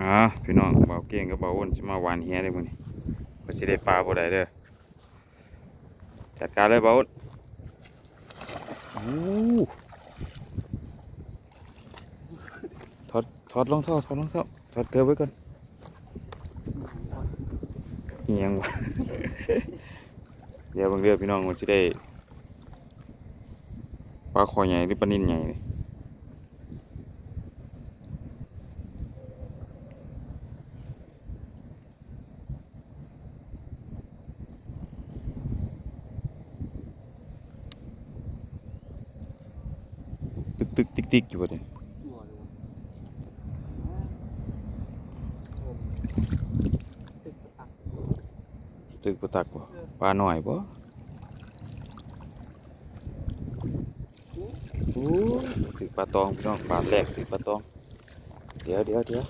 อ่าพี่น้องเบาเก่งกับเบาอ้วนจะมาหวานเฮียได้มื้อนี้บ่สิได้ปลาบ่ได้เด้อจัดการเลยเบาอ้วนโอ้ถอดถอดรองเท้าถอดรองเท้าถอดเกลือไว้ก่อนอิหยังวะเดี๋ยวบางเรือพี่น้องมันจะได้ปลาคอใหญ่หรือปลานิ่นใหญ่ ตึกติ๊กติ๊กอยู่บ่เนี่ยตึกปตักบ่ปลาหน่อยบ่โอ้ตึกปลาตองพี่น้องปลาแรกตึกปลาตอง เดี๋ยวเดี๋ยวเดี๋ยว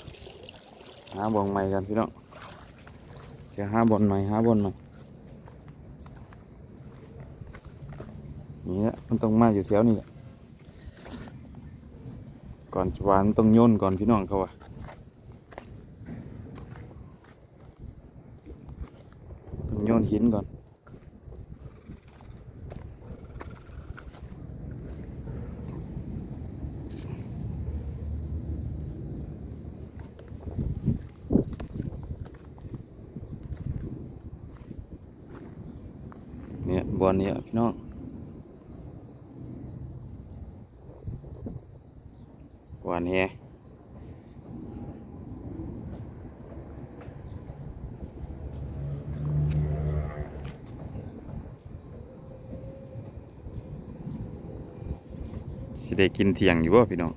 หาบ่องใหม่กันพี่น้องจะหาบ่อนใหม่หาบ่อนใหม่นี่แหละมันต้องมาอยู่แถวนี้แหละ ก่อนจะหวานมันต้องโยนก่อนพี่น้องเขาว่าต้องโยนหินก่อนเนี่ยบอลเนี่ยพี่น้อง บอลเฮสิได้กินเที่ยงอยู่บ่พี่น้อง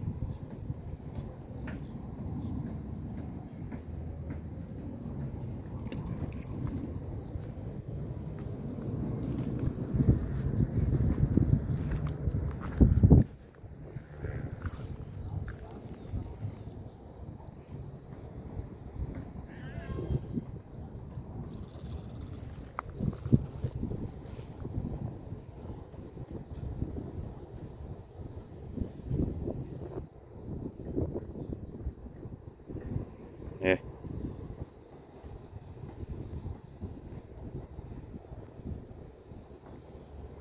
เอ๊ะ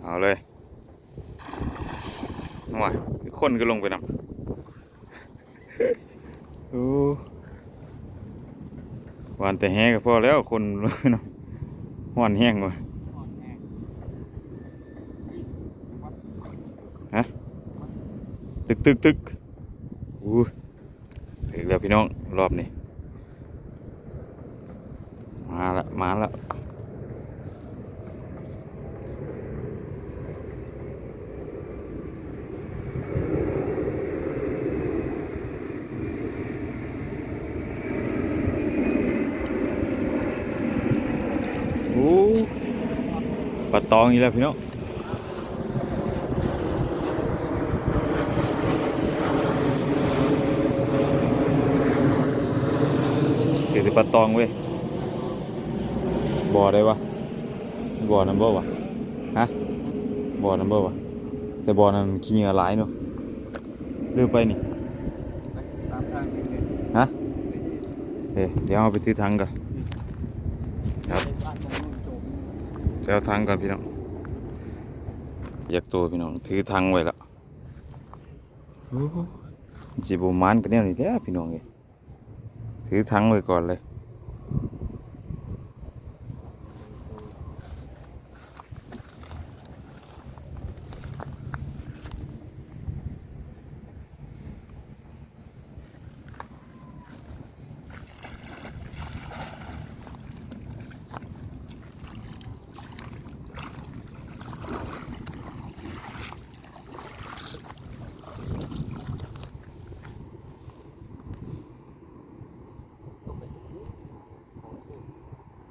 เอาเลยนัวคนก็ลงไปนำโอ้หวานแต่แห้ก็พอแล้วคนเนาะหวานแห้งว่ะฮะตึกตึกตึกอู้ถึงแล้วพี่น้องรอบนี้ มาละมาละ โอ้ปลาตองอีกแล้วพี่น้องเสียแต่ปลาตองเว้ยบ่อได้ปะบ่อนั้นบ่วะฮะบ่อนั้นบ่วะแต่บ่อนั้นขี้เหงื่อหลายเนาะเลือกไปนี่ฮะเอ้ยเดี๋ยวเอาไปซื้อถังก่อนครับ บ้านตรงนู้นจบ เดี๋ยวเอาถังก่อนพี่น้องอยากตัวพี่น้องถือถังไว้แล้วโอ้โหจิบุมานกันเนี่ยนี่แหละพี่น้องเอ้ยถือถังไว้ก่อนเลย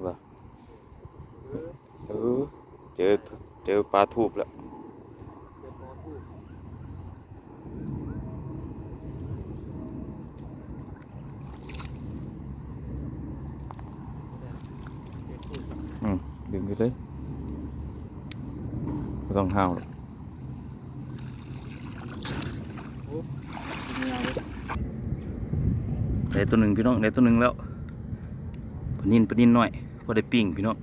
ว่าเออ เจอเจอปลาทูบแล้วอืมยังไปเลยไม่ต้องห้าวหรอกกินยเลยได้ตัวหนึ่งพี่น้องได้ตัวหนึ่งแล้วปนินปนินหน่อยพอได้ปิ้งพี่น้อง